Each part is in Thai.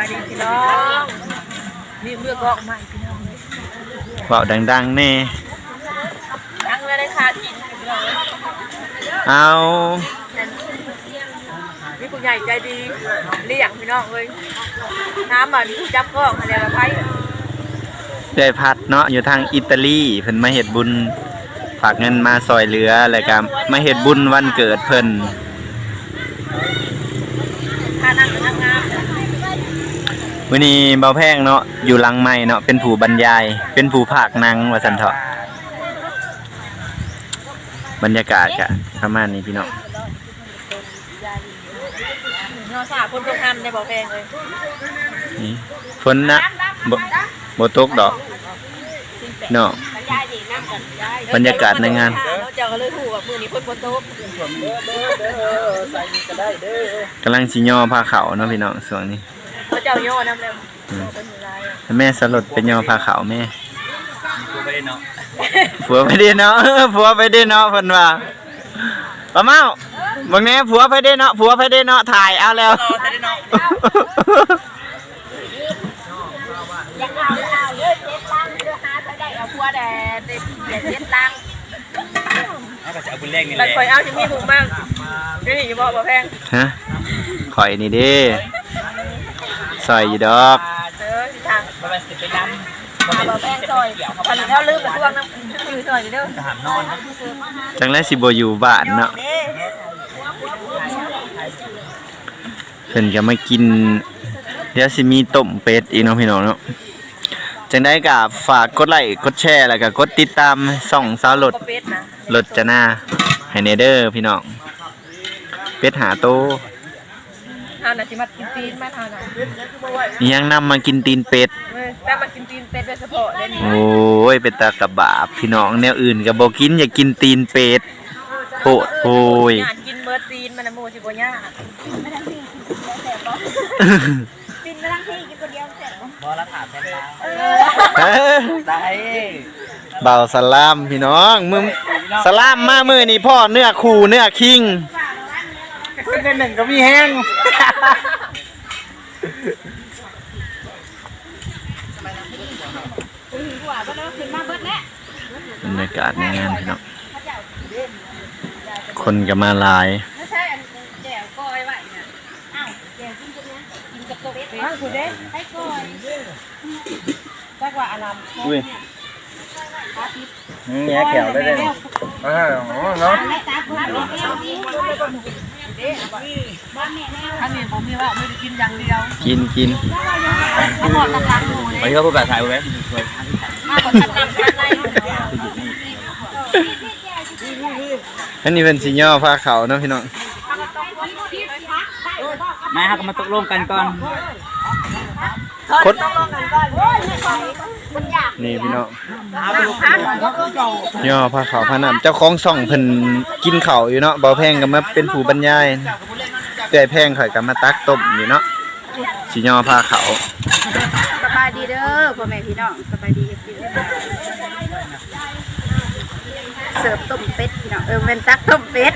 ายดีพี่น้องมีเมื่อกอกใหม่พี่น้องเลยเว้าดังๆแน่ตั้งเลยได้ค่ะกินพี่น้องเลยเอามีผู้ใหญ่ใจดีเลี้ยงพี่น้องเลยน้ำมันผู้จับกล้องอะไรแบบไปได้พัดเนาะอยู่ทางอิตาลีเพิ่นมาเฮ็ดบุญฝากเงินมาซอยเหลือแล้วก็มาเฮ็ดบุญวันเกิดเพิ่นค่านั่งกับนั่งงาม มื้อนี้เบาแพงเนาะอยู่หลังไม้เนาะเป็นผู้บรรยาย เป็นผู้ภาคหนังว่าซั่นเถาะบรรยากาศก็ประมาณนี้พี่น้องเนาะสาคนตรงทำได้บอกแพงเลยนี่ฝนนะบ่บ่ตกดอกเนาะยายดีนั่งกันยายบรรยากาศในงานเจ้าก็เลยหูว่ามือนี้คนบนโต๊ะกำลังสิย่อผ้าขาวเนาะพี่น้องช่วงนี้เขาเจ้าโย่น้ำเร็วเป็นไรอะแม่สลดเป็นย่อผ้าขาวแม่ผัวไปได้เนาะผัวไปได้เนาะเพิ่นว่าป้าเมาบางแน่ผัวไปได้เนาะผัวไปได้เนาะถ่ายเอาแล้วอยากเอาเอาเยอะเจ็ดลังเยอะหาไปได้เอาพัวแดดเด็ดเจ็ดลังแล้วก็จะเอาบุญแรกนี่แหแต่ละคอยเอาที่มีหมูมากนี่อยู่บ่บ่แพงฮะข่อยนี่เด้ ซอยอยู่ดอกเจอที่ทางประมาณสิบไปน้มาบ่แพงซอยตอนนี้เราลืมไปทวงน้ำคือซอยอยู่เด้อำทหารนอนนะจังไรสิบ่อยู่บ้านเนาะเพิ่นก็มากิน เดี๋ยวสิมีต้มเป็ดอีกเนาะพี่น้องเนาะจังได้ก็ฝากกดไลค์กดแชร์แล้วก็กดติดตามส่องสาวรถก็เป็ดนะรถจะหน้าให้เนเดอร์พี่น้องเป็ดหาโต ทานน่ะสิมากินตีนมาทานน่ะอิหยังนำมากินตีนเป็ด เว้ยแต่มากินตีนเป็ดโดยเฉพาะเด้นี่โอ้ยเป็นตากระบาบพี่น้องแนวอื่นก็บ่กินอย่ากินตีนเป็ดโปดโอ้ยงานกินเบิร์ดตีนมันน่ะหมู่สิบ่ยากกินมาทั้งที่กินคนเดียวเสร็จบอแล้วถามแทนเราเออได้เบาสลามพี่น้องมึงสลามมามือนี่พ่อเนื้อคู่เนื้อคิง ขึ้นในหนึ่งก็มีแห้งบรรยากาศในงานพี่น้องคนก็มาหลายไม่ใช่อันแจ่วก้อยไว้น่ะอ้าวแจ่วกินกับเนี้ยกินกับตัวเป็ดอ้าวคุณเด้ให้ก้อยจักว่าอารามอุ้ยแง่แขวได้เลยอ่าเนาะ ท่านนี่ผมมีว่าไม่ได้กินอย่างเดียวกินกินถ้าหมดตำลังหมูเลยวันนี้ก็พูดแบบไทยไหมมากกว่าท่านนำท่านในอันนี้เป็นสิย่อผ้าเขาวเนาะพี่น้องมาครับก็มาตกลงกันก่อนคดนี่พี่น้อง ย่อผ้าขาวผ้าน้ำเจ้าของส่องเพิ่นกินข้าวอยู่เนาะเบาแพงก็มาเป็นผู้บรรยายแต่แพงข่อยก็มาตักต้มอยู่เนาะสิย่อผ้าขาวสบายดีเด้อพ่อแม่พี่น้องสบายดีพี่เสิร์ฟต้มเป็ดพี่น้องเออเป็นตักต้มเป็ด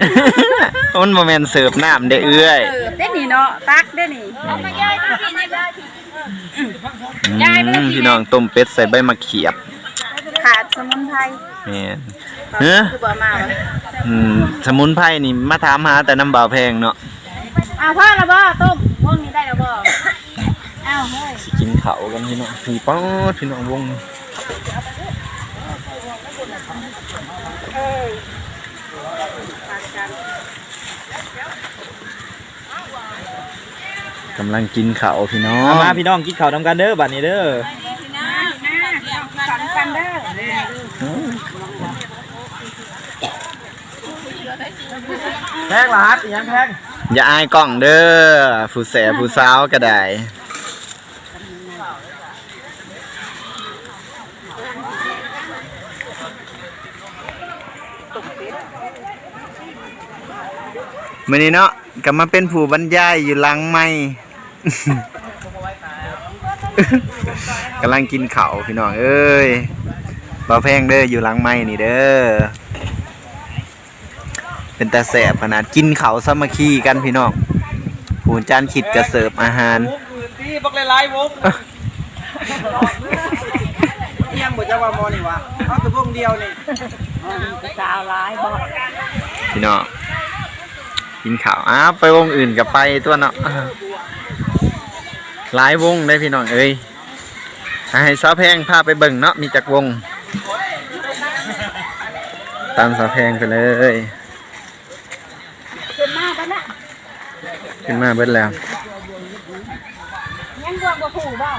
มันบ่แม่นเสิร์ฟน้ำได้เอื้อยเสิร์ฟได้นี่เนาะตักได้นี่มาย่อยที่นี่ได้อืมพี่น้องต้มเป็ดใส่ใบมะเขียบ ขาดสมุนไพรแม่นเฮ้อคือบ่มาวะอืมสมุนไพรนี่มาถามหาแต่น้ำเบาแพงเนาะอ้าวพ่อละบ่ต้มพวกนี้ได้แล้วบ่อ้าวเฮ้ยสิกินข้าวกันพี่น้องพี่ป๊อดพี่น้องวงกำลังกินข้าวพี่น้องมาพี่น้องกินข้าวทำกันเด้อบัดนี้เด้อ กันกันเด้อ แพงหลาดยังแพงอย่าอายกล้องเด้อผู้แสผู้สาวก็ได้มื้อนี้เนาะก็มาเป็นผู้บรรยายอยู่หลังไม้กำลังกินเขาวพี่น้องเอ้ยบ่แพงเด้ออยู่หลังไม้นี่เด้อ เป็นตาแสบขนาดกินเขาวสามัคคีกันพี่น้องผูนจานขิดกระเสิร์ฟอาหารพี่บักหลายๆวงเที่ยงบ่จะว่ามอนี่วะเอาแต่วงเดียวนี่สาวร้ายบ่พี่น้องกินข้าวอ้าวไปวงอื่นกับไปตัวเนาะหลายวงได้พี่น้องเอ้ยให้สาวแพงพาไปเบิ่งเนาะมีจักวง ตามสาวแพงไปเลย ขึ้นมาบ่น่ะ ขึ้นมาเบิดแล้วยังบวกบ่ถูกบ่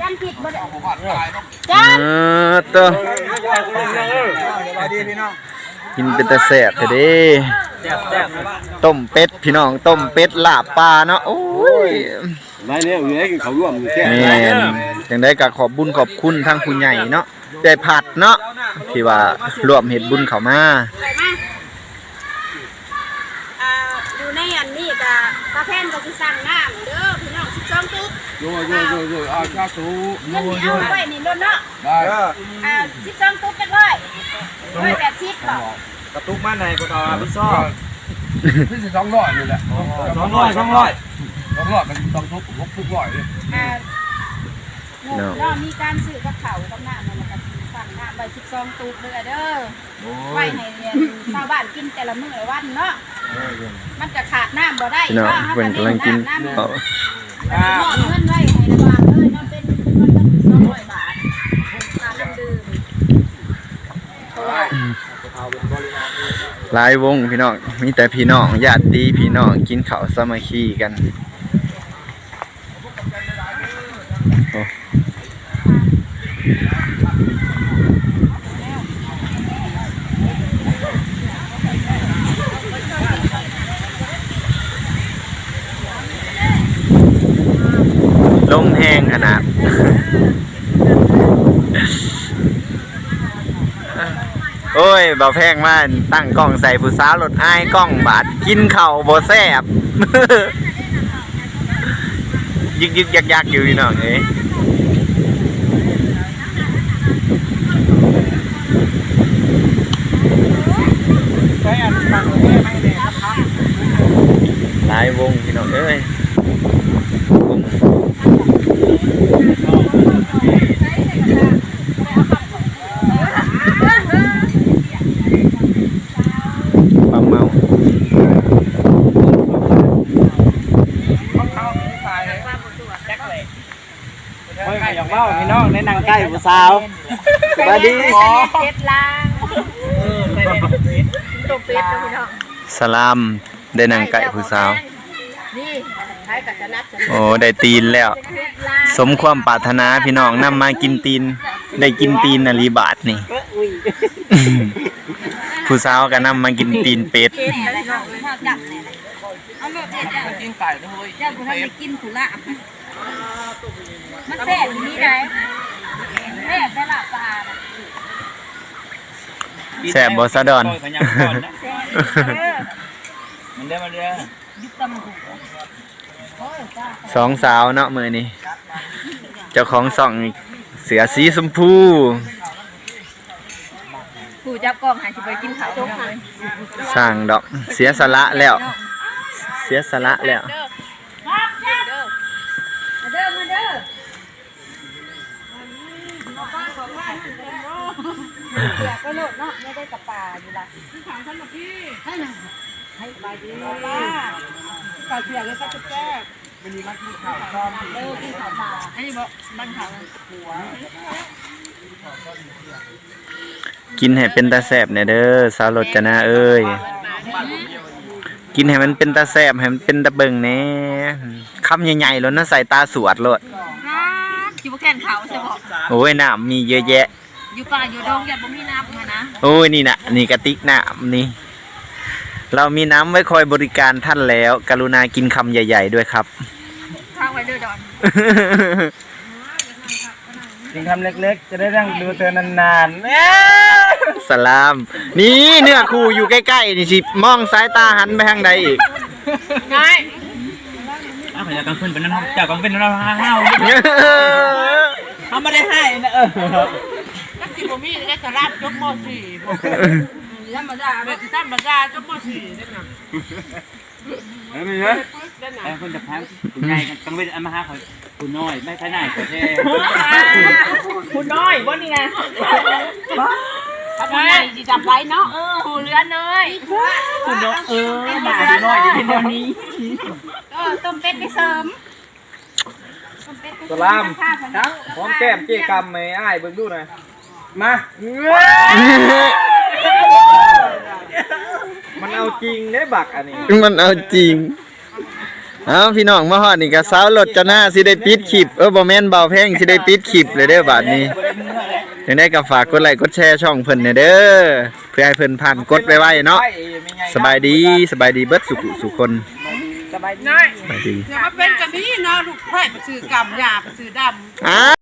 ยันผิดบ่ได้เออตัวสวัสดีพี่น้องกินเป็นตะแสบเถอะเด้แซ่บแซ่บต้มเป็ดพี่น้องต้มเป็ดลาบปลาเนาะโอ้ยไม่เนี่ยอยู่ไหนกินเขาวร่วมอยู่แค่แม่นจังได้ก็ขอบบุญขอบคุณทั้งผู้ใหญ่เนาะได้ผัดเนาะที่ว่ารวมเฮ็ดบุญเข้ามา ไปมาอ่าอยู่ในอันนี้ก็ตาแพนก็สิสั่งน้ำเด้อพี่น้อง12ตุ๊กโยโยโยโยเอาชาสูเงินที่เอาไว้นี่รถเนาะได้เอออ่า12ตุ๊กเป็นร้อยร้อยแปดสิบบ่กระตุกมาไหนก็ต่อพี่ซ้อพี่สิสองร้อยนี่แหละสองร้อยสองร้อยสองร้อยมันต้องทุกทุกทุกร้อยเลยอ่าเนาะมีการซื้อกับเขาวกับน้ำนั่นแหละก็สั่งน้ำไว้12ตุ๊กเด้อเด้อไว้ให้เรียนชาวบ้านกินแต่ละมื้อละวันเนาะ มันจะขาดน้ำบ่ได้พี่น้องเนาะเพิ่นกำลังกินน้ำเอาอ่าหมอเงินไว้ให้ระวังเลยเนาะเป็นเงินตั้งสองร้อยบาทค่าน้ำดื่มโอ้ยหลายวงพี่น้องมีแต่พี่น้องญาติดีพี่น้องกินข้าวสามัคคีกันโอ้ มแห้งขนาดโอ้ยบ่าแพงมากตั้งกล้องใส่ผู้สาวรถอ้ายกล้องบาดกินเข่าบ่แซ่บยึกยึกยักยักอยู่พี่น้องเอ้ย ใช้อันตังค์ให้ให้เนี่ยนะครับ หลายวงพี่น้องเอ้ยวงปลาเมา เฮ้ยอยากเล่าพี่น้องในนางใกล้ผู้สาวสวัสดีใส่ในเฟซล่างตบเป็ดนะพี่น้องสลามได้นางไก่ผู้สาว นี่ใช้กับจะนัดจะโอ้ได้ตีนแล้วเฟซล่างสมความปรารถนาพี่น้องนำมากินตีน ได้กินตีนนาลีบาทนี่ ผู้สาวก็นำมากินตีนเป็ดเฟซอะไรน้องเลยจับเนี่ยเอาเลือดเด็ดจ้ะกินไก่ด้วยเจ้าบุทันไปกินถุละ มันแซ่บอย่างนี้ได้แซ่บได้ละปลาน่ะแซ่บบ่ซะดอนแซ่บเออมันเด้อมันเด้อยุบตำหูโอ้ยจ้าสองสาวเนาะมือนี้เจ้าของส่องเสือสีชมพูผู้จับกล้องหายสิไปกินข้าวน้องเลยสร้างดอก เสียสละแล้ว เสียสละแล้ว เด้อมาเด้อมาเด้อมาเด้อ อยกไปโลดเนาะไม่ได้กับปลาอยู่ละที่ขังฉันมาพี่ให้หน่อยให้ไปดีป้าปลาเสียเลยก็จะแก้มันมีมันกินข้าวตอนเด้อกินข้าวปลาอันนี้บอกบ้านเขาหัวกินให้เป็นตาแสบเนี่ยเด้อสาวรถจนาเอ้ยกินให้มันเป็นตาแสบให้มันเป็นตาเบิงแหน่คำใหญ่ๆแล้วนะใส่ตาสวดโลดคิดว่า แข่นเขาใช่บอกโอ้ยน้ำมีเยอะแยะ อยู่ป่าอยู่ดงอย่าบ่มีน้ำมานะโอ้ยนี่นะนี่กระติกน้ำนี่ เรามีน้ำไว้คอยบริการท่านแล้ว กรุณากินคำใหญ่ ๆ ด้วยครับ ข้างไว้เด้อดอนกินคำเล็กๆ จะได้นั่งดูเธอนานๆแม่สลาม นี่เนื้อคู่อยู่ใกล้ๆนี่สิมองสายตาหันไปทางใดอีกง่ายอ้าวขยันกลางคืนเป็นนั่นเจ้ากลางเป็นนั่นห้าวเขาไม่ ได้ให้นะเอก็สิบ่มีได้สลัดจบมธรรมดาแบบธรรมดาจบม .4 ได้นำอันนี้นะไอ้คนจะแพ้คุณใหญ่กันกังเวทอันมาหาเขาคุณน้อยไม่ใช่ไหนก็แท้คุณน้อยบ่นี่ไงทำไมสิจับไว้เนาะเออหูเรือนเลยคุณน้อยเออมาดูน้อยดีเป็นแนวนี้เออต้มเป็ดไปเสริม สลามทั้งหอมแก้มเจ๊กำไม่อ้ายเบิ่งดูหน่อยมามันเอาจริงได้บักอันนี้มันเอาจริงเอาพี่น้องมาฮอดนี่ก็สาวรถเจ้าหน้าสิได้ปิดคลิปเออบ่แม่นเบาแพงสิได้ปิดคลิปเลยเด้อบาดนี้จังได้ก็ฝากกดไลค์กดแชร์ช่องเพิ่นเนยเด้อเพื่อให้เพิ่นผ่านกดไว้ๆเนาะไปไม่ไงสบายดีสบายดีเบิดสุขสุขคนสบายดีสบายดี มาเป็นกันนี่เนาะลูกไผ่ไปซื้อกำยาไปซื้อดำ อ้า